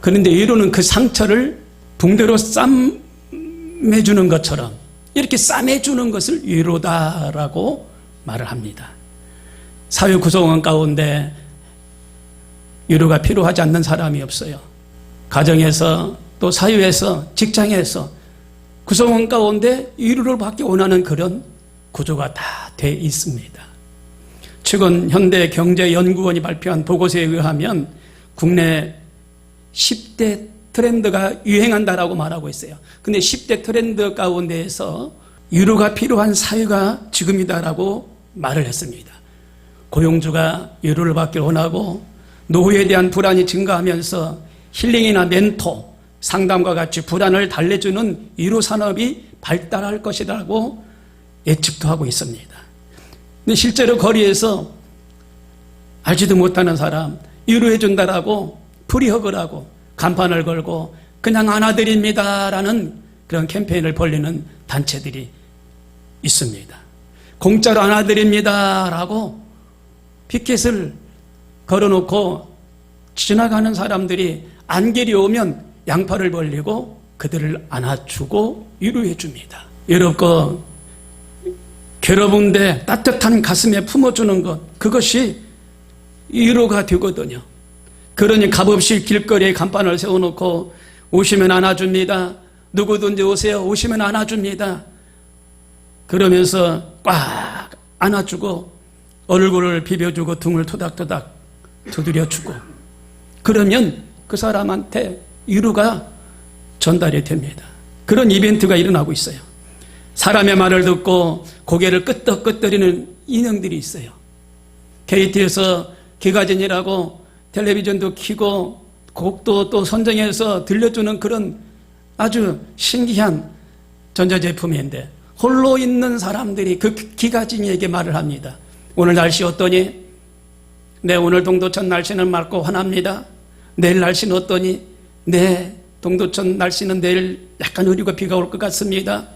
그런데 위로는 그 상처를 붕대로 싸매주는 것처럼 이렇게 싸매주는 것을 위로다라고 말을 합니다. 사회 구성원 가운데 위로가 필요하지 않는 사람이 없어요. 가정에서 또 사회에서 직장에서 구성원 가운데 위로를 받기 원하는 그런 구조가 다 돼 있습니다. 최근 현대경제연구원이 발표한 보고서에 의하면 국내 10대 트렌드가 유행한다라고 말하고 있어요. 근데 10대 트렌드 가운데에서 위로가 필요한 사회가 지금이다라고 말을 했습니다. 고용주가 위로를 받길 원하고 노후에 대한 불안이 증가하면서 힐링이나 멘토, 상담과 같이 불안을 달래주는 위로 산업이 발달할 것이라고 예측도 하고 있습니다. 근데 실제로 거리에서 알지도 못하는 사람 위로해 준다라고 프리허그를 하고 간판을 걸고 그냥 안아드립니다라는 그런 캠페인을 벌리는 단체들이 있습니다. 공짜로 안아드립니다라고 피켓을 걸어놓고 지나가는 사람들이 안길이 오면 양팔을 벌리고 그들을 안아주고 위로해 줍니다. 외롭고 괴로운데 따뜻한 가슴에 품어주는 것 그것이 위로가 되거든요. 그러니 값없이 길거리에 간판을 세워놓고 오시면 안아줍니다. 누구든지 오세요. 오시면 안아줍니다. 그러면서 꽉 안아주고 얼굴을 비벼주고 등을 토닥토닥 두드려주고 그러면 그 사람한테 위로가 전달이 됩니다. 그런 이벤트가 일어나고 있어요. 사람의 말을 듣고 고개를 끄덕끄덕거리는 인형들이 있어요. KT에서 기가진이라고 텔레비전도 키고 곡도 또 선정해서 들려주는 그런 아주 신기한 전자제품인데 홀로 있는 사람들이 그 기가진이에게 말을 합니다. 오늘 날씨 어떠니? 네, 오늘 동도천 날씨는 맑고 환합니다. 내일 날씨는 어떠니? 네, 동도천 날씨는 내일 약간 흐리고 비가 올 것 같습니다.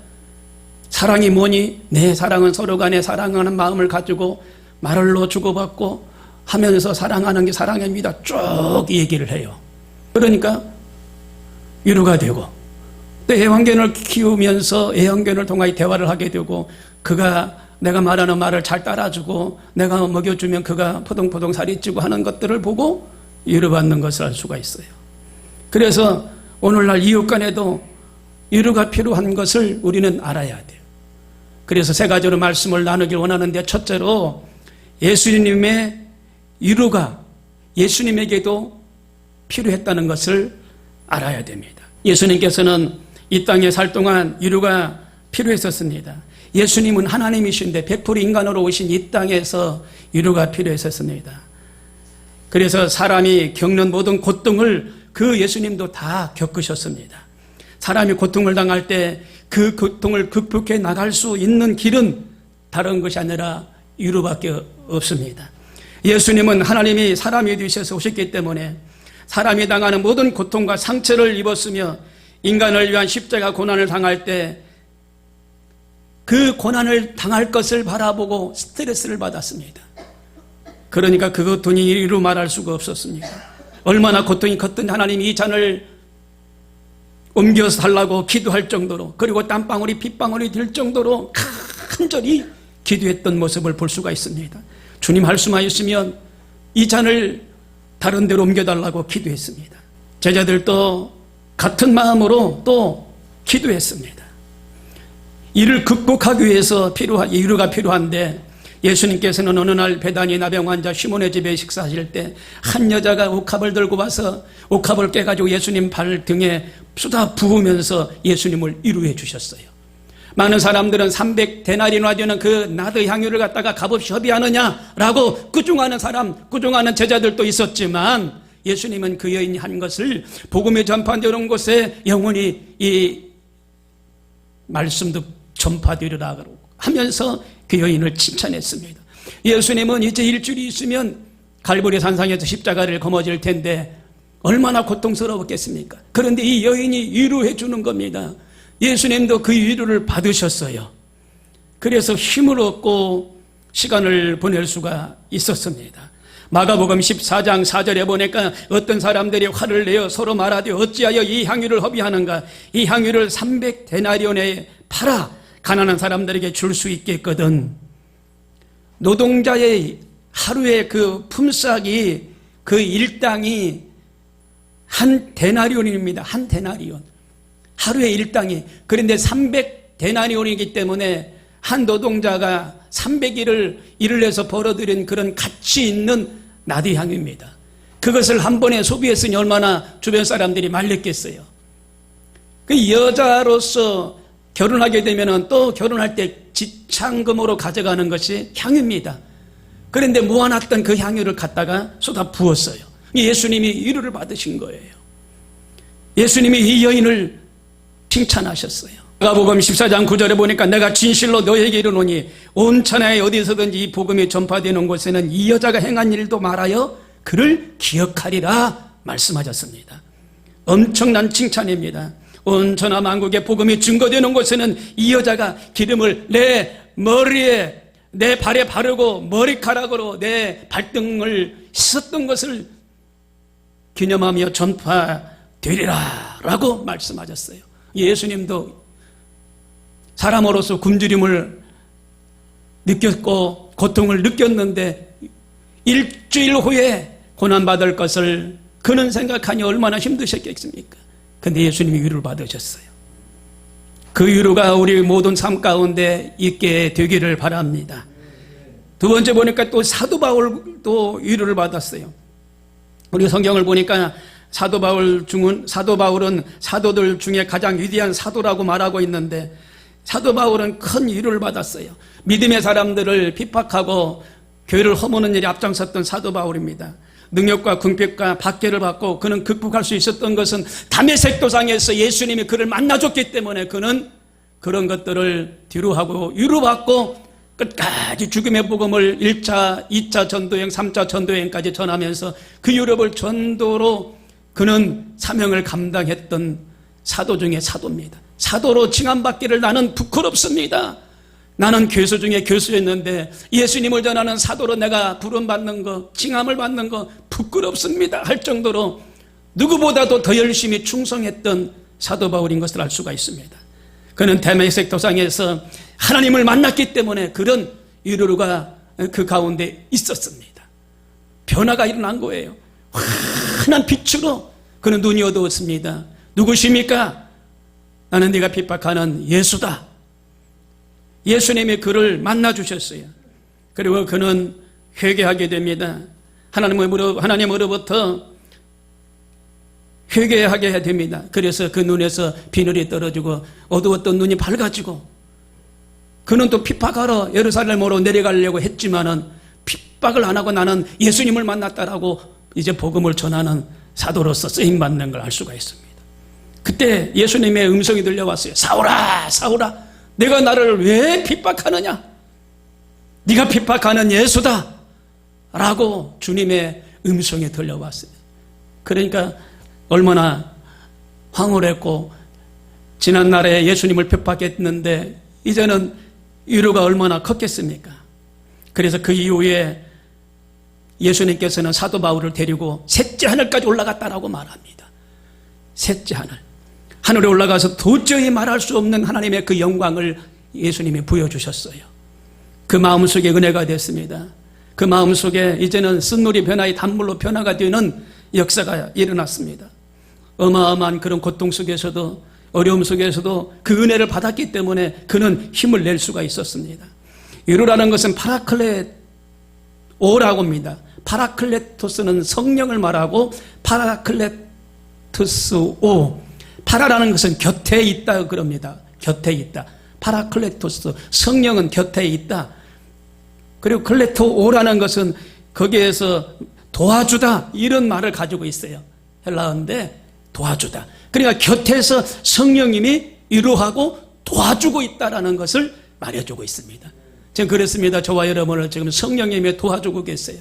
사랑이 뭐니? 네, 사랑은 서로 간에 사랑하는 마음을 가지고 말을로 주고받고 하면서 사랑하는 게 사랑입니다. 쭉 얘기를 해요. 그러니까 위로가 되고 또 애완견을 키우면서 애완견을 통하여 대화를 하게 되고 그가 내가 말하는 말을 잘 따라주고 내가 먹여주면 그가 포동포동 살이 찌고 하는 것들을 보고 위로받는 것을 알 수가 있어요. 그래서 오늘날 이웃 간에도 위로가 필요한 것을 우리는 알아야 돼요. 그래서 세 가지로 말씀을 나누길 원하는데 첫째로 예수님의 위로가 예수님에게도 필요했다는 것을 알아야 됩니다. 예수님께서는 이 땅에 살 동안 위로가 필요했었습니다. 예수님은 하나님이신데 100% 인간으로 오신 이 땅에서 위로가 필요했었습니다. 그래서 사람이 겪는 모든 고통을 그 예수님도 다 겪으셨습니다. 사람이 고통을 당할 때 그 고통을 극복해 나갈 수 있는 길은 다른 것이 아니라 위로밖에 없습니다. 예수님은 하나님이 사람이 되셔서 오셨기 때문에 사람이 당하는 모든 고통과 상처를 입었으며 인간을 위한 십자가 고난을 당할 때 그 고난을 당할 것을 바라보고 스트레스를 받았습니다. 그러니까 그 고통이 이루 말할 수가 없었습니다. 얼마나 고통이 컸던 하나님이 이 잔을 옮겨서 달라고 기도할 정도로 그리고 땀방울이 빗방울이 될 정도로 간절히 기도했던 모습을 볼 수가 있습니다. 주님 할 수만 있으면 이 잔을 다른 데로 옮겨달라고 기도했습니다. 제자들도 같은 마음으로 또 기도했습니다. 이를 극복하기 위해서 필요한, 이유가 필요한데 예수님께서는 어느 날 배단이 나병 환자 시몬의 집에 식사하실 때 한 여자가 옥합을 들고 와서 옥합을 깨가지고 예수님 발 등에 쏟아 부으면서 예수님을 위로해 주셨어요. 많은 사람들은 300데나리나 되는 그 나드 향유를 갖다가 값없이 협의하느냐라고 꾸중하는 사람, 꾸중하는 제자들도 있었지만 예수님은 그 여인이 한 것을 복음의 전파되는 곳에 영원히 이 말씀도 전파되리라 하면서 그 여인을 칭찬했습니다. 예수님은 이제 일주일이 있으면 갈보리 산상에서 십자가를 거머쥘 텐데 얼마나 고통스러웠겠습니까? 그런데 이 여인이 위로해 주는 겁니다. 예수님도 그 위로를 받으셨어요. 그래서 힘을 얻고 시간을 보낼 수가 있었습니다. 마가복음 14장 4절에 보니까 어떤 사람들이 화를 내어 서로 말하되 어찌하여 이 향유를 허비하는가 이 향유를 300데나리온에 팔아 가난한 사람들에게 줄 수 있겠거든 노동자의 하루의 그 품삯이 그 일당이 한 데나리온입니다. 한 데나리온. 하루의 일당이. 그런데 300데나리온이기 때문에 한 노동자가 300일을 일을 해서 벌어들인 그런 가치 있는 나디향입니다. 그것을 한 번에 소비했으니 얼마나 주변 사람들이 말렸겠어요. 그 여자로서 결혼하게 되면 또 결혼할 때 지창금으로 가져가는 것이 향유입니다. 그런데 모아놨던 그 향유를 갖다가 쏟아 부었어요. 예수님이 위로를 받으신 거예요. 예수님이 이 여인을 칭찬하셨어요. 마가복음 14장 9절에 보니까 내가 진실로 너에게 이르노니 온 천하에 어디서든지 이 복음이 전파되는 곳에는 이 여자가 행한 일도 말하여 그를 기억하리라 말씀하셨습니다. 엄청난 칭찬입니다. 온 천하 만국에 복음이 증거되는 곳에는 이 여자가 기름을 내 머리에 내 발에 바르고 머리카락으로 내 발등을 씻었던 것을 기념하며 전파되리라 라고 말씀하셨어요. 예수님도 사람으로서 굶주림을 느꼈고 고통을 느꼈는데 일주일 후에 고난받을 것을 그는 생각하니 얼마나 힘드셨겠습니까? 근데 예수님이 위로를 받으셨어요. 그 위로가 우리 모든 삶 가운데 있게 되기를 바랍니다. 두 번째 보니까 또 사도 바울도 위로를 받았어요. 우리 성경을 보니까 사도 바울 중은 사도 바울은 사도들 중에 가장 위대한 사도라고 말하고 있는데 사도 바울은 큰 위로를 받았어요. 믿음의 사람들을 핍박하고 교회를 허무는 일에 앞장섰던 사도 바울입니다. 능력과 궁핍과 박해를 받고 그는 극복할 수 있었던 것은 담에색 도상에서 예수님이 그를 만나줬기 때문에 그는 그런 것들을 뒤로하고 위로받고 끝까지 죽음의 복음을 1차, 2차 전도행, 3차 전도행까지 전하면서 그 유럽을 전도로 그는 사명을 감당했던 사도 중에 사도입니다. 사도로 칭함받기를 나는 부끄럽습니다. 나는 교수 중에 교수였는데 예수님을 전하는 사도로 내가 부름받는 거, 칭함을 받는 거 부끄럽습니다. 할 정도로 누구보다도 더 열심히 충성했던 사도 바울인 것을 알 수가 있습니다. 그는 대메색 도상에서 하나님을 만났기 때문에 그런 위로가 그 가운데 있었습니다. 변화가 일어난 거예요. 환한 빛으로 그는 눈이 어두웠습니다. 누구십니까? 나는 네가 핍박하는 예수다. 예수님이 그를 만나 주셨어요. 그리고 그는 회개하게 됩니다. 하나님으로 하나님으로부터 회개하게 해야 됩니다. 그래서 그 눈에서 비늘이 떨어지고 어두웠던 눈이 밝아지고 그는 또 핍박하러 예루살렘으로 내려가려고 했지만은 핍박을 안 하고 나는 예수님을 만났다라고 이제 복음을 전하는 사도로서 쓰임 받는 걸 알 수가 있습니다. 그때 예수님의 음성이 들려왔어요. 사울아, 사울아, 내가 나를 왜 핍박하느냐? 네가 핍박하는 예수다. 라고 주님의 음성이 들려왔어요. 그러니까 얼마나 황홀했고 지난날에 예수님을 핍박했는데 이제는 위로가 얼마나 컸겠습니까? 그래서 그 이후에 예수님께서는 사도 바울을 데리고 셋째 하늘까지 올라갔다라고 말합니다. 셋째 하늘. 하늘에 올라가서 도저히 말할 수 없는 하나님의 그 영광을 예수님이 부여주셨어요. 그 마음속에 은혜가 됐습니다. 그 마음속에 이제는 쓴물이 변화의 단물로 변화가 되는 역사가 일어났습니다. 어마어마한 그런 고통 속에서도 어려움 속에서도 그 은혜를 받았기 때문에 그는 힘을 낼 수가 있었습니다. 위로라는 것은 파라클레 오라고 합니다. 파라클레토스는 성령을 말하고 파라클레토스 오 파라라는 것은 곁에 있다 그럽니다. 곁에 있다. 파라클레토스 성령은 곁에 있다. 그리고 클레토 오라는 것은 거기에서 도와주다 이런 말을 가지고 있어요. 헬라어인데 도와주다. 그러니까 곁에서 성령님이 위로하고 도와주고 있다라는 것을 말해주고 있습니다. 지금 그렇습니다. 저와 여러분을 지금 성령님이 도와주고 계세요.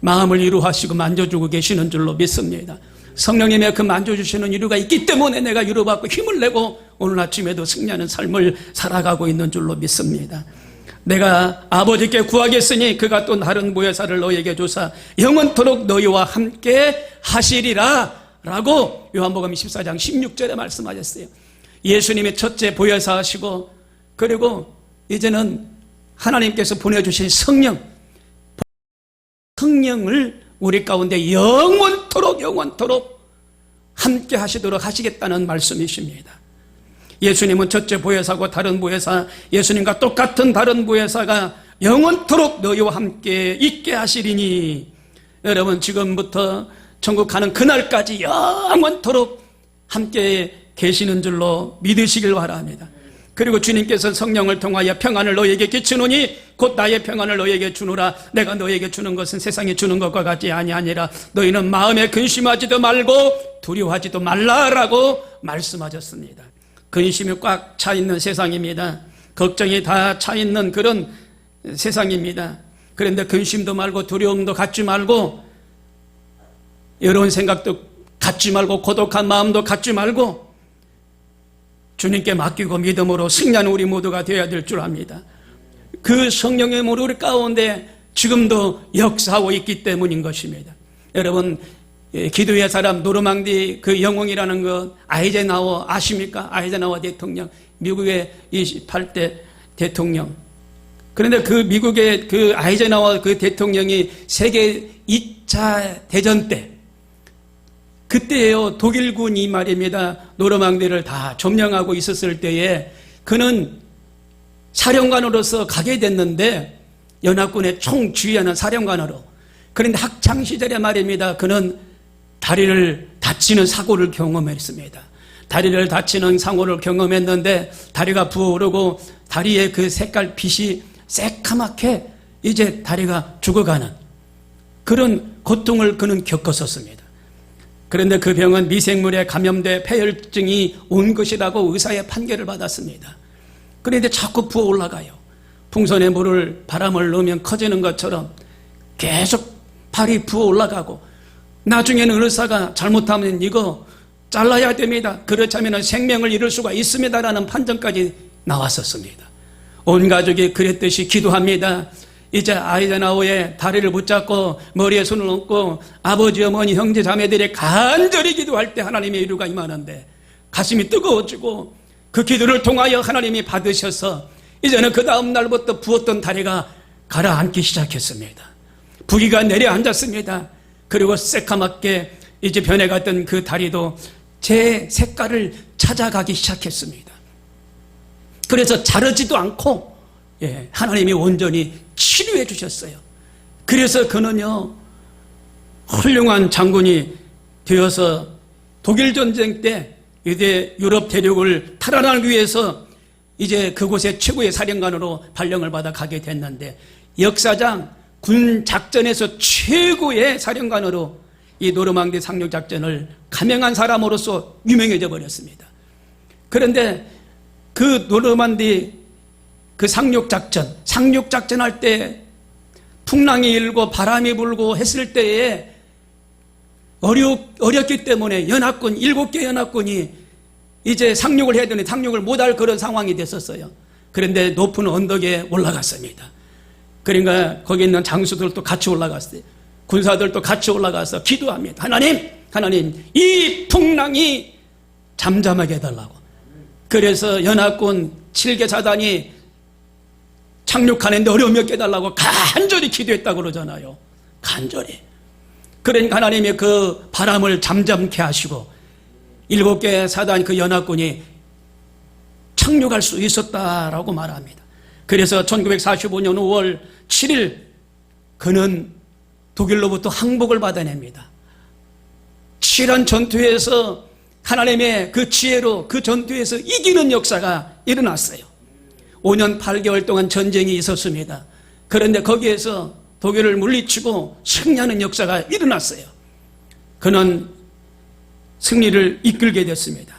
마음을 위로하시고 만져주고 계시는 줄로 믿습니다. 성령님의 그 만져주시는 위로가 있기 때문에 내가 위로받고 힘을 내고 오늘 아침에도 승리하는 삶을 살아가고 있는 줄로 믿습니다. 내가 아버지께 구하겠으니 그가 또 다른 보혜사를 너에게 주사 영원토록 너희와 함께 하시리라 라고 요한복음 14장 16절에 말씀하셨어요. 예수님이 첫째 보혜사 하시고 그리고 이제는 하나님께서 보내주신 성령 성령을 우리 가운데 영원토록 영원토록 함께 하시도록 하시겠다는 말씀이십니다. 예수님은 첫째 보혜사고 다른 보혜사, 예수님과 똑같은 다른 보혜사가 영원토록 너희와 함께 있게 하시리니 여러분 지금부터 천국 가는 그날까지 영원토록 함께 계시는 줄로 믿으시길 바랍니다. 그리고 주님께서 성령을 통하여 평안을 너에게 끼치노니 곧 나의 평안을 너에게 주노라 내가 너에게 주는 것은 세상에 주는 것과 같지 아니하니라 너희는 마음에 근심하지도 말고 두려워하지도 말라라고 말씀하셨습니다. 근심이 꽉 차 있는 세상입니다. 걱정이 다 차 있는 그런 세상입니다. 그런데 근심도 말고 두려움도 갖지 말고 여러운 생각도 갖지 말고 고독한 마음도 갖지 말고 주님께 맡기고 믿음으로 승리하는 우리 모두가 되어야 될 줄 압니다. 그 성령의 물 우리 가운데 지금도 역사하고 있기 때문인 것입니다. 여러분 예, 기도의 사람 노르망디 그 영웅이라는 것 아이젠하워 아십니까? 아이젠하워 대통령 미국의 28대 대통령 그런데 그 미국의 그 아이젠하워 그 대통령이 세계 2차 대전 때 그때에요 독일군이 말입니다 노르망디를 다 점령하고 있었을 때에 그는 사령관으로서 가게 됐는데 연합군의 총주의하는 사령관으로 그런데 학창 시절에 말입니다 그는 다리를 다치는 사고를 경험했습니다. 다리를 다치는 상호를 경험했는데 다리가 부어오르고 다리의 그 색깔 빛이 새카맣게 이제 다리가 죽어가는 그런 고통을 그는 겪었었습니다. 그런데 그 병은 미생물에 감염돼 폐혈증이 온 것이라고 의사의 판결을 받았습니다. 그런데 자꾸 부어 올라가요. 풍선에 물을 바람을 넣으면 커지는 것처럼 계속 발이 부어 올라가고 나중에는 의사가 잘못하면 이거 잘라야 됩니다. 그렇지 않으면 생명을 잃을 수가 있습니다라는 판정까지 나왔었습니다. 온 가족이 그랬듯이 기도합니다. 이제 아이젠하워의 다리를 붙잡고 머리에 손을 얹고 아버지, 어머니, 형제, 자매들이 간절히 기도할 때 하나님의 이루가 임하는데 가슴이 뜨거워지고 그 기도를 통하여 하나님이 받으셔서 이제는 그 다음 날부터 부었던 다리가 가라앉기 시작했습니다. 부기가 내려앉았습니다. 그리고 새까맣게 이제 변해갔던 그 다리도 제 색깔을 찾아가기 시작했습니다. 그래서 자르지도 않고 예, 하나님이 온전히 치료해 주셨어요. 그래서 그는요 훌륭한 장군이 되어서 독일 전쟁 때 유대 유럽 대륙을 탈환하기 위해서 이제 그곳의 최고의 사령관으로 발령을 받아 가게 됐는데 역사장 군 작전에서 최고의 사령관으로 이 노르망디 상륙 작전을 감행한 사람으로서 유명해져 버렸습니다. 그런데 그 노르만디 그 상륙 작전, 상륙 작전 할 때 풍랑이 일고 바람이 불고 했을 때에 어려, 어렸기 때문에 연합군, 일곱 개 연합군이 이제 상륙을 해야 되는 상륙을 못할 그런 상황이 됐었어요. 그런데 높은 언덕에 올라갔습니다. 그러니까 거기 있는 장수들도 같이 올라갔어요. 군사들도 같이 올라가서 기도합니다. 하나님, 하나님, 이 풍랑이 잠잠하게 해달라고. 그래서 연합군 7개 사단이 착륙하는데 어려움이 없게 해달라고 간절히 기도했다고 그러잖아요. 간절히. 그러니까 하나님이 그 바람을 잠잠케 하시고 일곱 개 사단 그 연합군이 착륙할 수 있었다라고 말합니다. 그래서 1945년 5월 7일 그는 독일로부터 항복을 받아냅니다. 치열한 전투에서 하나님의 그 지혜로 그 전투에서 이기는 역사가 일어났어요. 5년 8개월 동안 전쟁이 있었습니다. 그런데 거기에서 독일을 물리치고 승리하는 역사가 일어났어요. 그는 승리를 이끌게 됐습니다.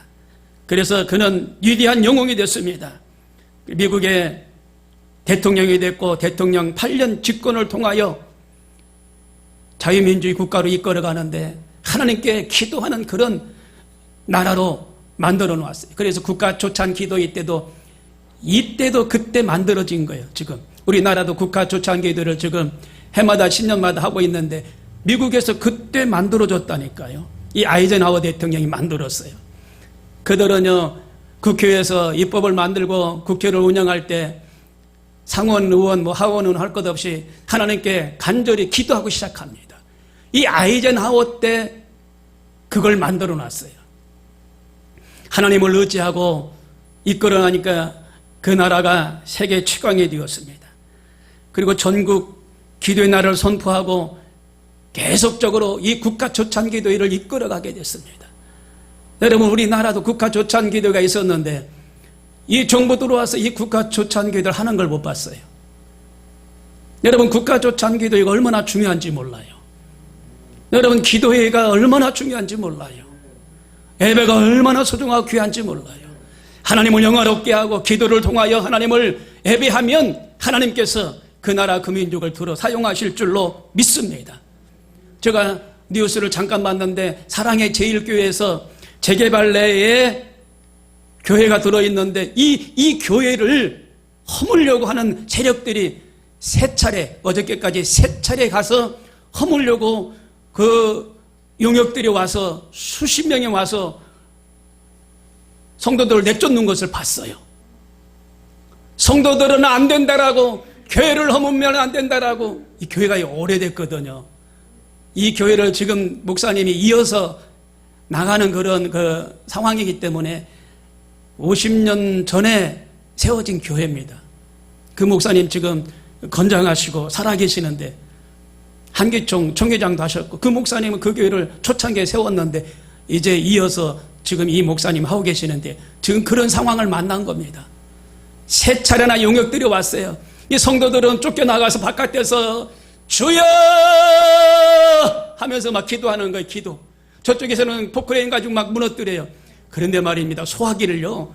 그래서 그는 위대한 영웅이 됐습니다. 미국의 대통령이 됐고 대통령 8년 집권을 통하여 자유민주주의 국가로 이끌어가는데 하나님께 기도하는 그런 나라로 만들어 놓았어요. 그래서 국가 초창 기도회 때도 이때도 그때 만들어진 거예요, 지금. 우리나라도 국가 조창기들을 지금 해마다 10년마다 하고 있는데 미국에서 그때 만들어졌다니까요. 이 아이젠하워 대통령이 만들었어요. 그들은요, 국회에서 입법을 만들고 국회를 운영할 때 상원 의원, 뭐 하원 의원 할 것 없이 하나님께 간절히 기도하고 시작합니다. 이 아이젠하워 때 그걸 만들어 놨어요. 하나님을 의지하고 이끌어 나니까 그 나라가 세계 최강이 되었습니다. 그리고 전국 기도의 날을 선포하고 계속적으로 이 국가 조찬 기도회를 이끌어가게 됐습니다. 여러분 우리나라도 국가 조찬 기도가 있었는데 이 정부 들어와서 이 국가 조찬 기도를 하는 걸 못 봤어요. 여러분 국가 조찬 기도회가 얼마나 중요한지 몰라요. 여러분 기도회가 얼마나 중요한지 몰라요. 예배가 얼마나 소중하고 귀한지 몰라요. 하나님을 영화롭게 하고 기도를 통하여 하나님을 예배하면 하나님께서 그 나라 그 민족을 들어 사용하실 줄로 믿습니다. 제가 뉴스를 잠깐 봤는데 사랑의 제일교회에서 재개발 내에 교회가 들어있는데 이, 이 교회를 허물려고 하는 세력들이 세 차례, 어저께까지 세 차례 가서 허물려고 그 용역들이 와서 수십 명이 와서 성도들을 내쫓는 것을 봤어요. 성도들은 안 된다라고 교회를 허물면 안 된다라고 이 교회가 오래됐거든요. 이 교회를 지금 목사님이 이어서 나가는 그런 그 상황이기 때문에 50년 전에 세워진 교회입니다. 그 목사님 지금 건장하시고 살아계시는데 한기총 총회장도 하셨고 그 목사님은 그 교회를 초창기에 세웠는데 이제 이어서 지금 이 목사님 하고 계시는데 지금 그런 상황을 만난 겁니다. 세 차례나 용역들이 왔어요. 이 성도들은 쫓겨나가서 바깥에서 주여 하면서 막 기도하는 거예요. 기도. 저쪽에서는 포크레인 가지고 막 무너뜨려요. 그런데 말입니다. 소화기를요.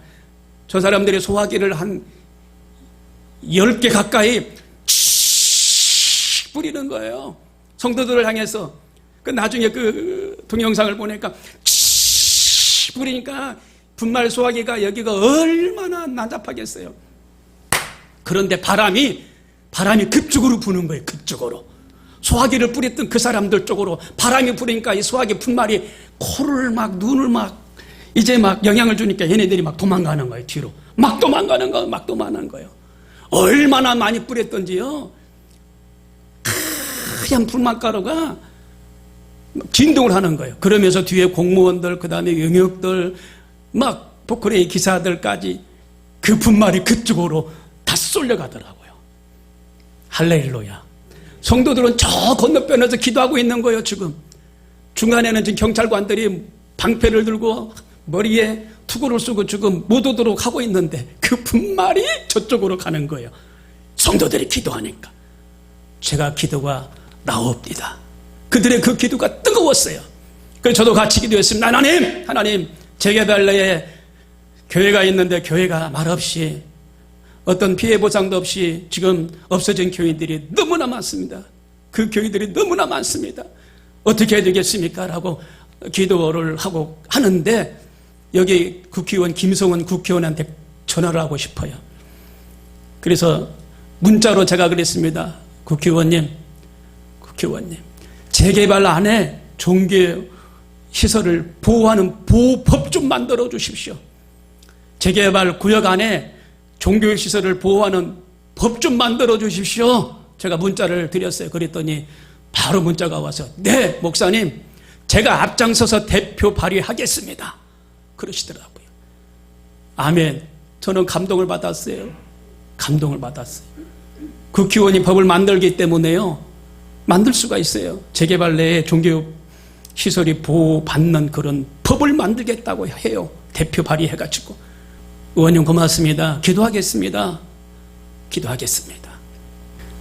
저 사람들이 소화기를 한 10개 가까이 치 뿌리는 거예요. 성도들을 향해서. 그 나중에 그 동영상을 보니까 치 뿌리니까 분말 소화기가 여기가 얼마나 난잡하겠어요. 그런데 바람이 바람이 그쪽으로 부는 거예요. 그쪽으로. 소화기를 뿌렸던 그 사람들 쪽으로 바람이 부니까 이 소화기 분말이 코를 막 눈을 막 이제 막 영향을 주니까 얘네들이 막 도망가는 거예요. 뒤로. 막 도망가는 거예요. 막 도망가는 거예요. 얼마나 많이 뿌렸던지요. 하얀 불맛가루가 진동을 하는 거예요. 그러면서 뒤에 공무원들, 그 다음에 영역들, 막 포크레인 기사들까지 그 분말이 그쪽으로 다 쏠려가더라고요. 할렐루야. 성도들은 저 건너편에서 기도하고 있는 거예요, 지금. 중간에는 지금 경찰관들이 방패를 들고 머리에 투구를 쓰고 지금 못 오도록 하고 있는데 그 분말이 저쪽으로 가는 거예요. 성도들이 기도하니까. 제가 기도가 나옵니다. 그들의 그 기도가 뜨거웠어요. 그래서 저도 같이 기도했습니다. 하나님, 하나님, 재개발 내에 교회가 있는데 교회가 말없이 어떤 피해 보상도 없이 지금 없어진 교인들이 너무나 많습니다. 그 교인들이 너무나 많습니다. 어떻게 해야 되겠습니까? 라고 기도를 하고 하는데 여기 국회의원 김성원 국회의원한테 전화를 하고 싶어요. 그래서 문자로 제가 그랬습니다. 국회의원님, 국회의원님, 재개발 안에 종교 시설을 보호하는 보호법 좀 만들어 주십시오. 재개발 구역 안에 종교 시설을 보호하는 법 좀 만들어 주십시오. 제가 문자를 드렸어요. 그랬더니 바로 문자가 와서 네, 목사님. 제가 앞장서서 대표 발의하겠습니다. 그러시더라고요. 아멘. 저는 감동을 받았어요. 감동을 받았어요. 국회의원이 법을 만들기 때문에요. 만들 수가 있어요. 재개발 내에 종교 시설이 보호받는 그런 법을 만들겠다고 해요. 대표 발의해가지고. 의원님 고맙습니다. 기도하겠습니다. 기도하겠습니다.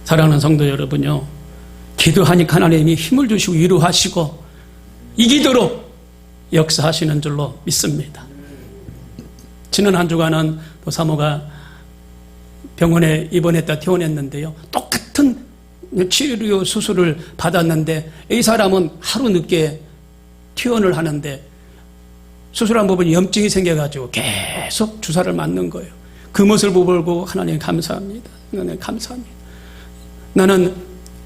사랑하는 성도 여러분요. 기도하니까 하나님이 힘을 주시고 위로하시고 이기도록 역사하시는 줄로 믿습니다. 지난 한 주간은 또 사모가 병원에 입원했다 퇴원했는데요. 똑같은 치료 수술을 받았는데 이 사람은 하루 늦게 퇴원을 하는데 수술한 부분이 염증이 생겨가지고 계속 주사를 맞는 거예요. 그 모습을 보고 하나님 감사합니다. 하나님 감사합니다. 나는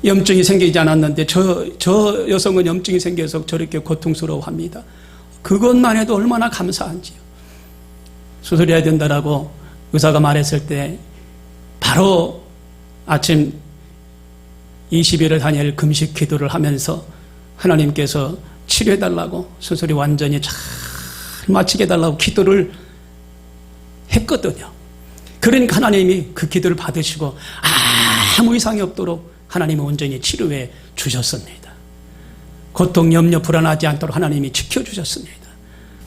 염증이 생기지 않았는데 저, 저 여성은 염증이 생겨서 저렇게 고통스러워합니다. 그것만 해도 얼마나 감사한지요. 수술해야 된다라고 의사가 말했을 때 바로 아침 20일을 다닐 금식 기도를 하면서 하나님께서 치료해달라고 수술이 완전히 잘 마치게 해달라고 기도를 했거든요. 그러니까 하나님이 그 기도를 받으시고 아무 이상이 없도록 하나님은 온전히 치료해 주셨습니다. 고통, 염려, 불안하지 않도록 하나님이 지켜주셨습니다.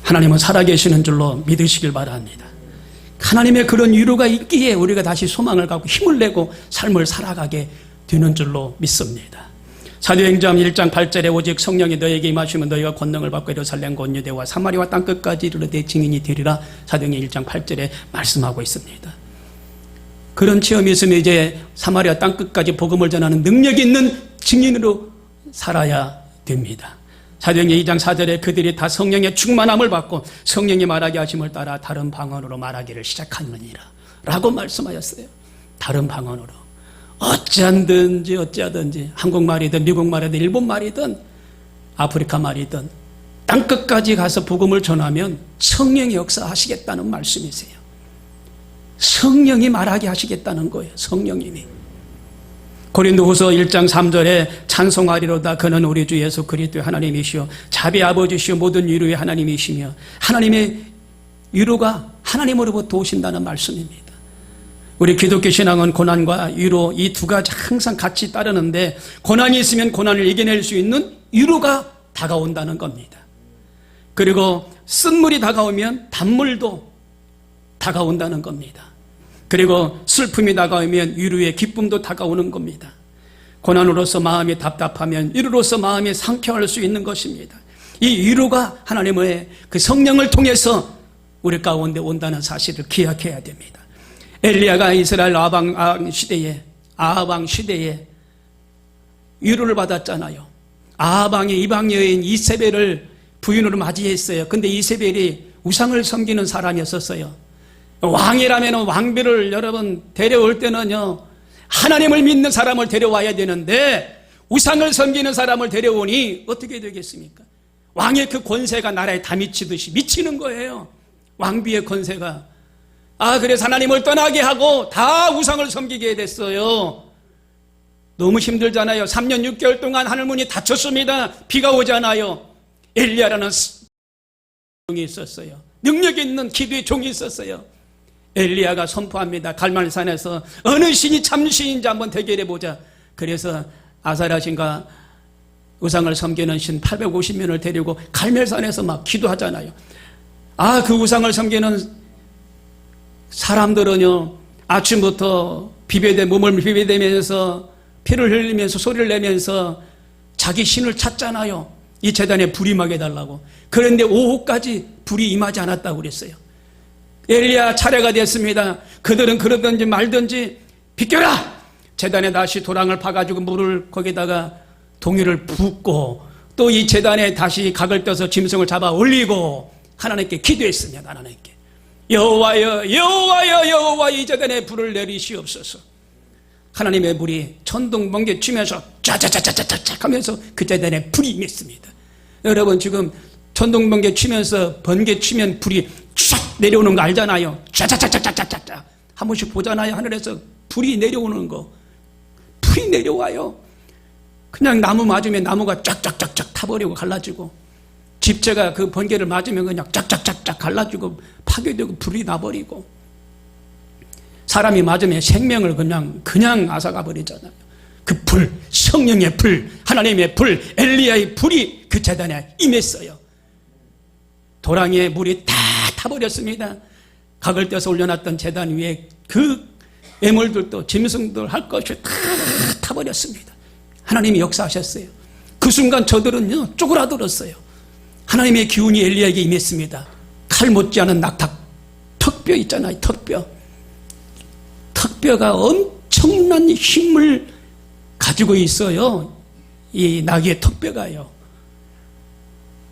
하나님은 살아계시는 줄로 믿으시길 바랍니다. 하나님의 그런 위로가 있기에 우리가 다시 소망을 갖고 힘을 내고 삶을 살아가게 되는 줄로 믿습니다. 사도행전 1장 8절에 오직 성령이 너에게 임하시면 너희가 권능을 받고 예루살렘 곧 유대와 사마리아 땅 끝까지 이르러 내 증인이 되리라 사도행전 1장 8절에 말씀하고 있습니다. 그런 체험이 있으면 이제 사마리아 땅 끝까지 복음을 전하는 능력 있는 증인으로 살아야 됩니다. 사도행전 2장 4절에 그들이 다 성령의 충만함을 받고 성령이 말하게 하심을 따라 다른 방언으로 말하기를 시작하느니라 라고 말씀하였어요. 다른 방언으로. 어찌하든지 어찌하든지 한국말이든 미국말이든 일본말이든 아프리카 말이든 땅끝까지 가서 복음을 전하면 성령이 역사하시겠다는 말씀이세요. 성령이 말하게 하시겠다는 거예요. 성령님이. 고린도후서 1장 3절에 찬송하리로다 그는 우리 주 예수 그리스도의 하나님이시요 자비 아버지시요 모든 위로의 하나님이시며 하나님의 위로가 하나님으로부터 오신다는 말씀입니다. 우리 기독교 신앙은 고난과 위로 이 두 가지 항상 같이 따르는데 고난이 있으면 고난을 이겨낼 수 있는 위로가 다가온다는 겁니다. 그리고 쓴물이 다가오면 단물도 다가온다는 겁니다. 그리고 슬픔이 다가오면 위로의 기쁨도 다가오는 겁니다. 고난으로서 마음이 답답하면 위로로서 마음이 상쾌할 수 있는 것입니다. 이 위로가 하나님의 그 성령을 통해서 우리 가운데 온다는 사실을 기억해야 됩니다. 엘리야가 이스라엘 아방 시대에 아방 시대에 위로를 받았잖아요. 아방의 이방 여인 이세벨을 부인으로 맞이했어요. 근데 이세벨이 우상을 섬기는 사람이었었어요. 왕이라면 왕비를 여러분 데려올 때는요 하나님을 믿는 사람을 데려와야 되는데 우상을 섬기는 사람을 데려오니 어떻게 되겠습니까? 왕의 그 권세가 나라에 다 미치듯이 미치는 거예요. 왕비의 권세가 아, 그래서 하나님을 떠나게 하고 다 우상을 섬기게 됐어요. 너무 힘들잖아요. 3년 6개월 동안 하늘문이 닫혔습니다. 비가 오잖아요. 엘리야라는 종이 있었어요. 능력 있는 기도의 종이 있었어요. 엘리야가 선포합니다. 갈말산에서 어느 신이 참 신인지 한번 대결해 보자. 그래서 아사랴 신과 우상을 섬기는 신 850명을 데리고 갈멜산에서 막 기도하잖아요. 아, 그 우상을 섬기는 사람들은요, 아침부터 비벼대, 몸을 비벼대면서 피를 흘리면서 소리를 내면서 자기 신을 찾잖아요. 이 재단에 불이 임하게 해달라고. 그런데 오후까지 불이 임하지 않았다고 그랬어요. 엘리야 차례가 됐습니다. 그들은 그러든지 말든지 비켜라! 재단에 다시 도랑을 파가지고 물을 거기다가 동이를 붓고 또 이 재단에 다시 각을 떠서 짐승을 잡아 올리고 하나님께 기도했습니다. 하나님께. 여호와여 여호와여 여호와 이 재단에 불을 내리시옵소서. 하나님의 불이 천둥 번개 치면서 짜자자자자자 하면서 그 재단에 불이 임했습니다. 여러분 지금 천둥 번개 치면서 번개 치면 불이 쫙 내려오는 거 알잖아요. 짜자자자자자자 한 번씩 보잖아요. 하늘에서 불이 내려오는 거. 불이 내려와요. 그냥 나무 맞으면 나무가 쫙쫙쫙쫙 타버리고 갈라지고 집체가 그 번개를 맞으면 그냥 쫙쫙쫙쫙 갈라지고 파괴되고 불이 나버리고 사람이 맞으면 생명을 그냥 그냥 앗아가 버리잖아요. 그 불, 성령의 불, 하나님의 불, 엘리야의 불이 그 재단에 임했어요. 도랑의 물이 다 타버렸습니다. 각을 떼서 올려놨던 재단 위에 그 애물들도 짐승들 할 것이 다 타버렸습니다. 하나님이 역사하셨어요. 그 순간 저들은요 쪼그라들었어요. 하나님의 기운이 엘리야에게 임했습니다. 칼 못지않은 낙탁 턱뼈 있잖아요. 턱뼈. 턱뼈가 엄청난 힘을 가지고 있어요. 이 나귀의 턱뼈가요.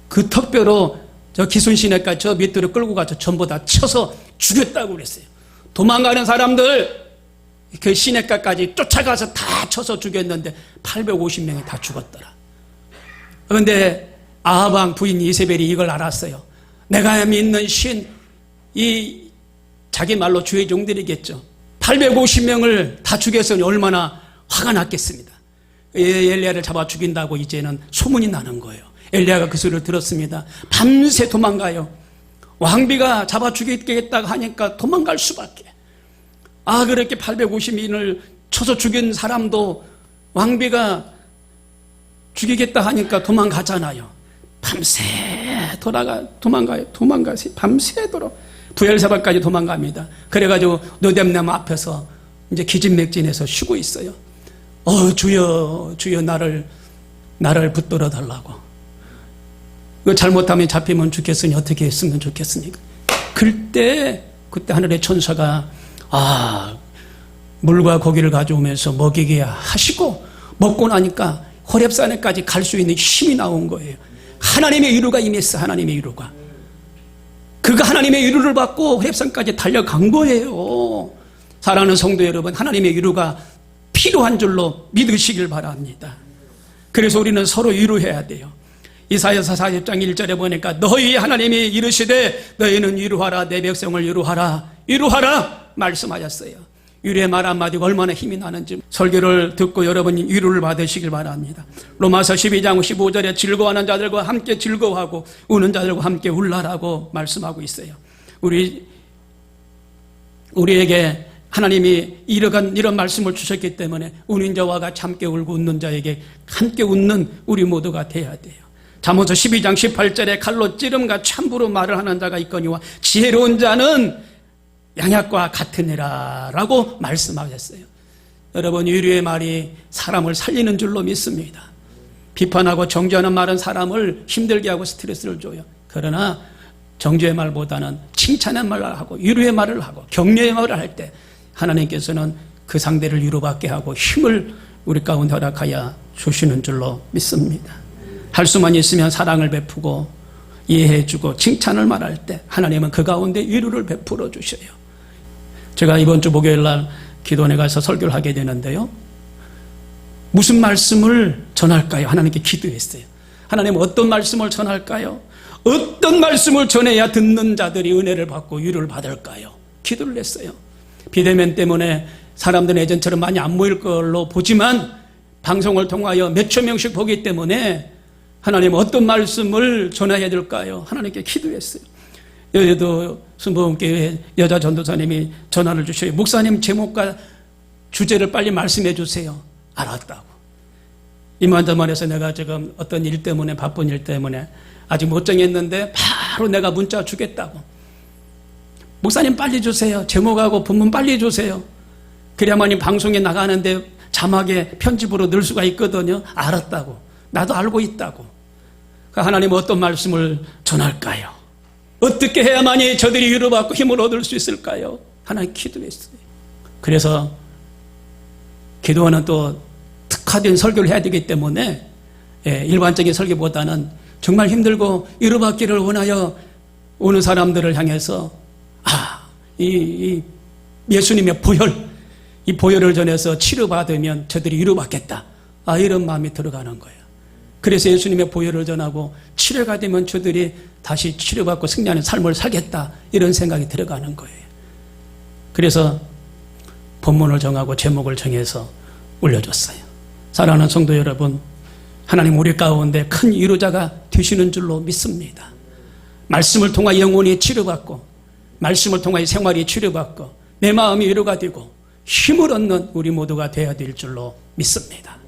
그 턱뼈로 저 기순시내까지 저 밑으로 끌고 가서 전부 다 쳐서 죽였다고 그랬어요. 도망가는 사람들 그 시내가까지 쫓아가서 다 쳐서 죽였는데 850명이 다 죽었더라. 그런데 아합왕 부인 이세벨이 이걸 알았어요. 내가 믿는 신, 이 자기 말로 주의 종들이겠죠. 850명을 다 죽였으니 얼마나 화가 났겠습니다. 예, 엘리야를 잡아 죽인다고 이제는 소문이 나는 거예요. 엘리야가 그 소리를 들었습니다. 밤새 도망가요. 왕비가 잡아 죽이겠다고 하니까 도망갈 수밖에. 아, 그렇게 850인을 쳐서 죽인 사람도 왕비가 죽이겠다 하니까 도망가잖아요. 밤새 돌아가, 도망가요. 도망가세요. 밤새도록. 부엘사바까지 도망갑니다. 그래가지고 노뎀나무 앞에서 이제 기진맥진해서 쉬고 있어요. 어, 주여, 주여 나를, 나를 붙들어 달라고. 이거 잘못하면 잡히면 좋겠으니 어떻게 했으면 좋겠습니까? 그때, 그때 하늘의 천사가, 아, 물과 고기를 가져오면서 먹이게 하시고, 먹고 나니까 호랩산에까지 갈 수 있는 힘이 나온 거예요. 하나님의 위로가 임했어, 하나님의 위로가. 그가 하나님의 위로를 받고 호랩산까지 달려간 거예요. 사랑하는 성도 여러분, 하나님의 위로가 필요한 줄로 믿으시길 바랍니다. 그래서 우리는 서로 위로해야 돼요. 이사야서 40장 1절에 보니까 너희 하나님이 이르시되 너희는 위로하라 내 백성을 위로하라 위로하라 말씀하셨어요. 위로의 말 한마디가 얼마나 힘이 나는지 설교를 듣고 여러분이 위로를 받으시길 바랍니다. 로마서 12장 15절에 즐거워하는 자들과 함께 즐거워하고 우는 자들과 함께 울라라고 말씀하고 있어요. 우리 우리에게 하나님이 이러한 이런 말씀을 주셨기 때문에 우는 자와 같이 함께 울고 웃는 자에게 함께 웃는 우리 모두가 돼야 돼요. 잠언서 12장 18절에 칼로 찌름과 참부로 말을 하는 자가 있거니와 지혜로운 자는 양약과 같으니라 라고 말씀하셨어요. 여러분 유리의 말이 사람을 살리는 줄로 믿습니다. 비판하고 정죄하는 말은 사람을 힘들게 하고 스트레스를 줘요. 그러나 정죄의 말보다는 칭찬의 말을 하고 위로의 말을 하고 격려의 말을 할 때 하나님께서는 그 상대를 위로받게 하고 힘을 우리 가운데 허락하여 주시는 줄로 믿습니다. 할 수만 있으면 사랑을 베푸고 이해해주고 칭찬을 말할 때 하나님은 그 가운데 위로를 베풀어 주셔요. 제가 이번 주 목요일 날 기도원에 가서 설교를 하게 되는데요. 무슨 말씀을 전할까요? 하나님께 기도했어요. 하나님 어떤 말씀을 전할까요? 어떤 말씀을 전해야 듣는 자들이 은혜를 받고 위로를 받을까요? 기도를 했어요. 비대면 때문에 사람들은 예전처럼 많이 안 모일 걸로 보지만 방송을 통하여 몇천 명씩 보기 때문에 하나님 어떤 말씀을 전해야 될까요? 하나님께 기도했어요. 여의도 순복음교회 여자 전도사님이 전화를 주셔요. 목사님 제목과 주제를 빨리 말씀해 주세요. 알았다고. 이만저만해서 내가 지금 어떤 일 때문에 바쁜 일 때문에 아직 못 정했는데 바로 내가 문자 주겠다고. 목사님 빨리 주세요. 제목하고 본문 빨리 주세요. 그래야만 이 방송에 나가는데 자막에 편집으로 넣을 수가 있거든요. 알았다고. 나도 알고 있다고. 그 하나님 어떤 말씀을 전할까요? 어떻게 해야만이 저들이 위로받고 힘을 얻을 수 있을까요? 하나님 기도했어요. 그래서 기도하는 또 특화된 설교를 해야 되기 때문에 예, 일반적인 설교보다는 정말 힘들고 위로받기를 원하여 오는 사람들을 향해서 아, 이, 이 예수님의 보혈, 이 보혈을 전해서 치료받으면 저들이 위로받겠다. 아, 이런 마음이 들어가는 거예요. 그래서 예수님의 보혈을 전하고 치료가 되면 저들이 다시 치료받고 승리하는 삶을 살겠다. 이런 생각이 들어가는 거예요. 그래서 본문을 정하고 제목을 정해서 올려줬어요. 사랑하는 성도 여러분, 하나님 우리 가운데 큰 위로자가 되시는 줄로 믿습니다. 말씀을 통하 영혼이 치료받고, 말씀을 통하 생활이 치료받고, 내 마음이 위로가 되고, 힘을 얻는 우리 모두가 되어야 될 줄로 믿습니다.